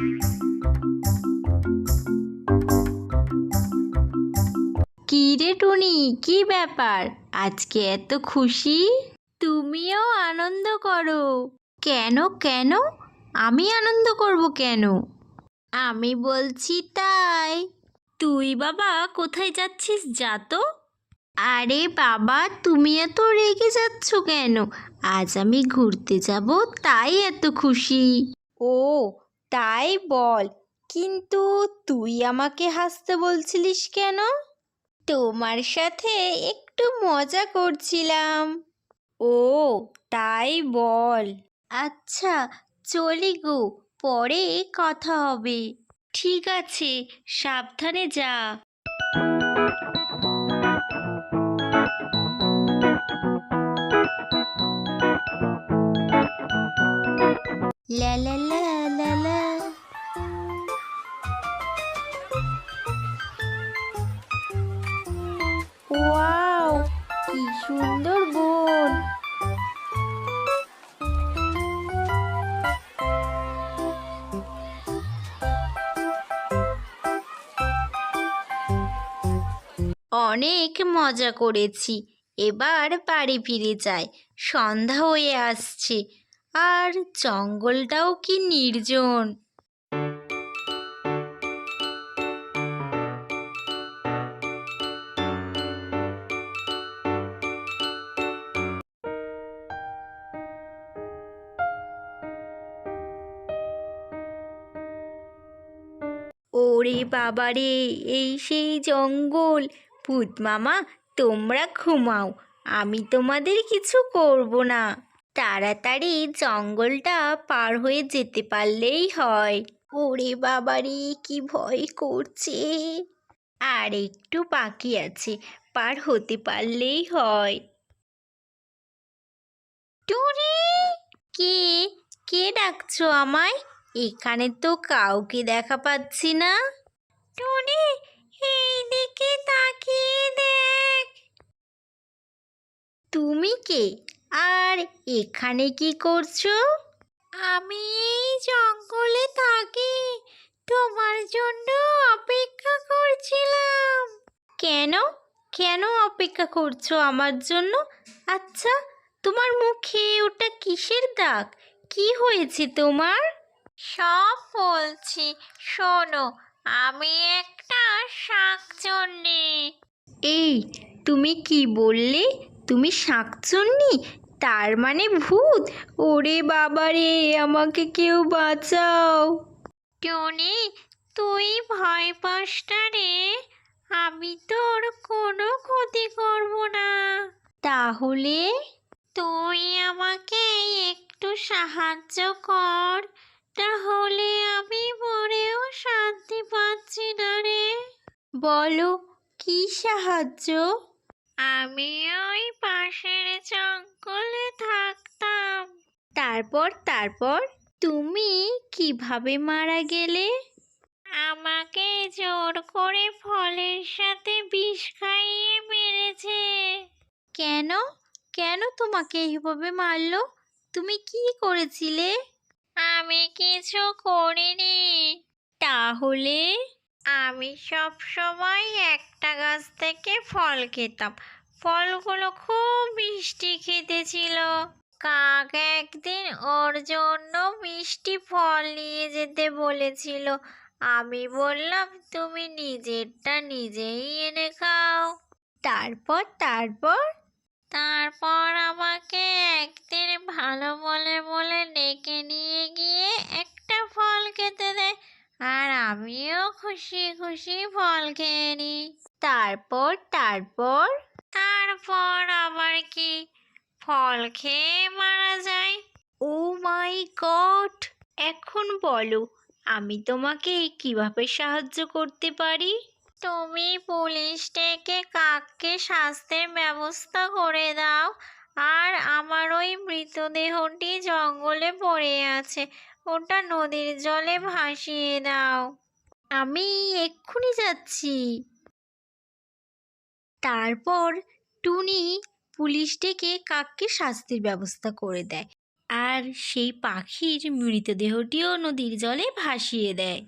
কি রে টুনি, কি ব্যাপার? আজকে এত খুশি? তুমিও আনন্দ করো। কেন কেন? আমি আনন্দ করব কেন? আমি বলছি তাই। তুই বাবা কোথায় যাচ্ছিস যা তো। আরে বাবা, তুমি এত রেগে যাচ্ছ কেন? আজ আমি ঘুরতে যাব, তাই এত খুশি। ও তাই বল। কিন্তু তুই আমাকে হাসতে বলছিলিস কেন? তোমার সাথে একটু মজা করছিলাম। ও, তাই বল। আচ্ছা চলি গো, পরে কথা হবে। ঠিক আছে, সাবধানে যা। সুন্দর বন। অনেক মজা করেছি। এবার বাড়ি ফিরে যাই। সন্ধ্যা হয়ে আসছে। আর জঙ্গলটাও কি নির্জন। ওরে বাবারে, এই সেই জঙ্গল। ভূত মামা, তোমরা ঘুমাও, আমি তোমাদের কিছু করব না। তাড়াতাড়ি জঙ্গলটা পার হয়ে যেতে পারলেই হয়। ওরে বাবারে, কি ভয় করছে। আর একটু বাকি আছে, পার হতে পারলেই হয়। টুনি, কে? কে ডাকছো আমায়? এখানে তো কাউকে দেখা পাচ্ছি না। টুনি এই দিকে তাকিয়ে দেখ। তুমি কে? আর এখানে কি করছ? আমি এই জঙ্গলে থাকি। তোমার জন্য অপেক্ষা করছিলাম। কেন? কেন অপেক্ষা করছ আমার জন্য? আচ্ছা তোমার মুখে ওটা কিসের দাগ? কি হয়েছে তোমার? সব বলছি শোনো আমি একটা শাকচন্নি এই তুমি কি বললে? তুমি শাকচন্নি তার মানে ভূত। ওরে বাবা রে আমাকে কেউ বাঁচাও। টনি তুই ভয় পাস না রে। আমি তোর কোনো ক্ষতি করব না। তাহলে? তুই আমাকে একটু সাহায্য কর। তাহলে আমি মরেও শান্তি পাচ্ছি না রে। বলো কি সাহায্য? আমি ওই পাশের জঙ্গলে থাকতাম। তারপর তারপর তুমি কীভাবে মারা গেলে? আমাকে জোর করে ফলের সাথে বিষ খাইয়ে মেরেছে। কেন? কেন তোমাকে এইভাবে মারলো? তুমি কি করেছিলে? আমি কিছু করিনি। তাহলে? আমি সব সময় একটা গাছ থেকে ফল খেতাম। ফলগুলো খুব মিষ্টি খেতে ছিল। কাক একদিন ওর জন্য মিষ্টি ফল নিয়ে যেতে বলেছিল। আমি বললাম, তুমি নিজেরটা নিজেই এনে খাও। তারপর তারপর তারপর আমাকে একদিন ভালো বলে বলে ডেকে নিয়ে গিয়ে একটা ফল খেতে দেয়, আর আমিও খুশি খুশি ফল খেয়ে নিই। তারপর তারপর তারপর আবার কি? ফল খেয়ে মারা যায়। Oh my god! এখন বলো, আমি তোমাকে কীভাবে সাহায্য করতে পারি? তুমি পুলিশ ডেকে কাককে শাস্তির ব্যবস্থা করে দাও। আর আমার ওই মৃতদেহটি জঙ্গলে পড়ে আছে, ওটা নদীর জলে ভাসিয়ে দাও। আমি এক্ষুনি যাচ্ছি। তারপর টুনি পুলিশ ডেকে কাককে শাস্তির ব্যবস্থা করে দেয়, আর সেই পাখির মৃতদেহটিও নদীর জলে ভাসিয়ে দেয়।